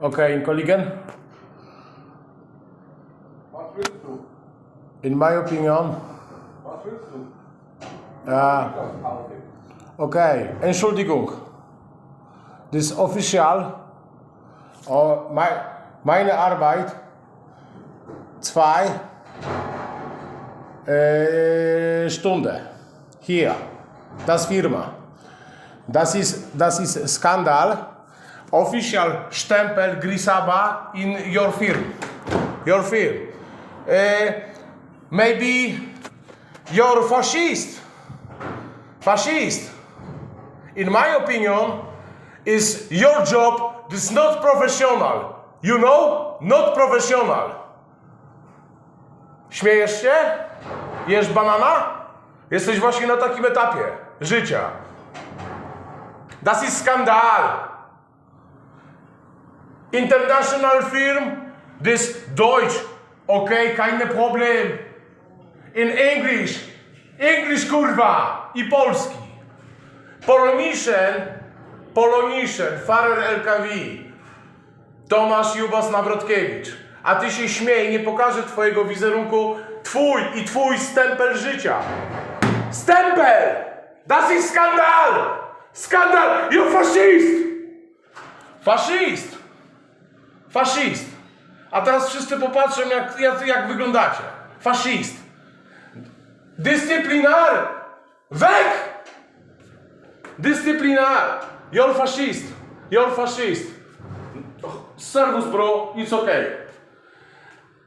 Okay, in Kolligen? Was willst du? In my opinion, Was willst du? Pause. okay, Entschuldigung. Das ist official. Oh, mei, meine Arbeit, zwei äh, Stunden hier, das Firma. Das ist, das ist Skandal. Official Stempel Grisaba in your firm. Your firm. Uh, maybe you're fascist. Fascist. In my opinion, is your job is not professional. You know? Not professional. Śmiejesz się? Jesz banana? Jesteś właśnie na takim etapie życia. Das ist Skandal. International Firm, this Deutsch, okay, keine Problem. In English, English kurwa i polski. Polonischen, Polonischen, Farer LKW, Tomasz Jubas Nawrotkiewicz. A ty się śmiej, nie pokażę twojego wizerunku, twój i twój stempel życia. Stempel! Das ist Skandal! Skandal! You fascist! Faszyst! Faszyst! A teraz wszyscy popatrzą, jak, jak, jak wyglądacie. Faszyst! Dyscyplinar! Weg! Dyscyplinar! You're fascist! You're fascist! Servus bro, it's okay.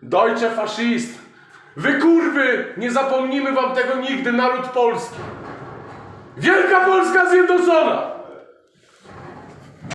Deutsche Faschist! Wy kurwy! Nie zapomnimy wam tego nigdy, naród polski! Wielka Polska zjednoczona!